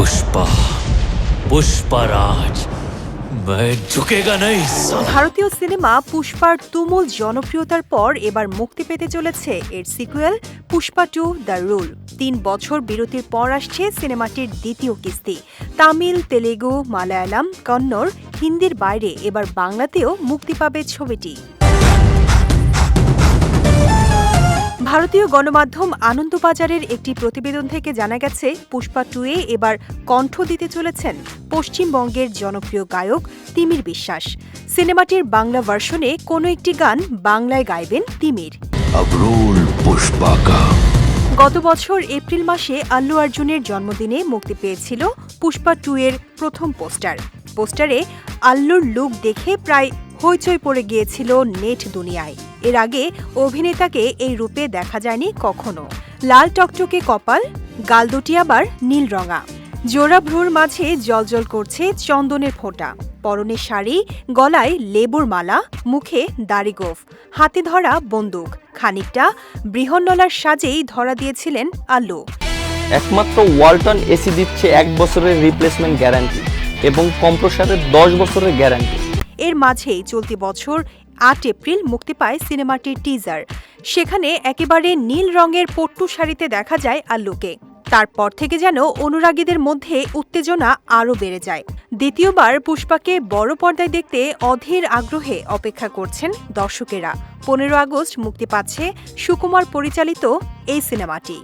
पुष्पा पुष्पराज मैं झुकेगा नहीं साला ভারতীয় সিনেমা পুষ্পার তুমুল জনপ্রিয়তার পর এবার মুক্তি পেতে চলেছে এর sequel Pushpa two the rule তিন বছর বিরতির পর আসছে সিনেমাটির দ্বিতীয় কিস্তি তামিল তেলেগু মালায়ালাম কন্নড় হিন্দির বাইরে এবার বাংলাতেও মুক্তি পাবে ছবিটি ভারতীয় গণমাধ্যম আনন্দবাজারের একটি প্রতিবেদন থেকে জানা গেছে পুষ্পা টুয়ে এবার কণ্ঠ দিতে চলেছেন পশ্চিমবঙ্গের জনপ্রিয় গায়ক তিমির বিশ্বাস। সিনেমাটির বাংলা ভার্সনে কোনো একটি গান বাংলায় গাইবেন তিমির। গত বছর এপ্রিল মাসে আল্লু অর্জুনের জন্মদিনে মুক্তি পেয়েছিল পুষ্পা টু এর প্রথম পোস্টার। পোস্টারে আল্লুর লুক দেখে প্রায় হইচই পড়ে গিয়েছিল নেট দুনিয়ায়। এর আগে অভিনেতাকে এই রূপে দেখা যায়নি কখনো। লাল টকটকে কপাল গাল দুটি আবার নীল রঙা। জোড়া ভ্রুর মাঝে জলজল করছে চন্দনের ফোঁটা। পরনে শাড়ি গলায় লেবুর মালা মুখে দাড়িগোফ হাতে ধরা বন্দুক। খানিকটা বৃহন্নলার সাজেই ধরা দিয়েছিলেন আল্লু। একমাত্র ওয়ালটন এসি দিচ্ছে এক বছরের রিপ্লেসমেন্ট গ্যারান্টি এবং কম্প্রসারের দশ বছরের গ্যারান্টি এর মাঝেই চলতি বছর আট এপ্রিল মুক্তি পায় সিনেমাটির টিজার সেখানে একেবারে নীল রঙের পট্টু শাড়িতে দেখা যায় আল্লুকে। তারপর থেকে যেন অনুরাগীদের মধ্যে উত্তেজনা আরও বেড়ে যায়। দ্বিতীয়বার পুষ্পাকে বড় পর্দায় দেখতে অধীর আগ্রহে অপেক্ষা করছেন দর্শকেরা। পনেরো আগস্ট মুক্তি পাচ্ছে সুকুমার পরিচালিত এই সিনেমাটি।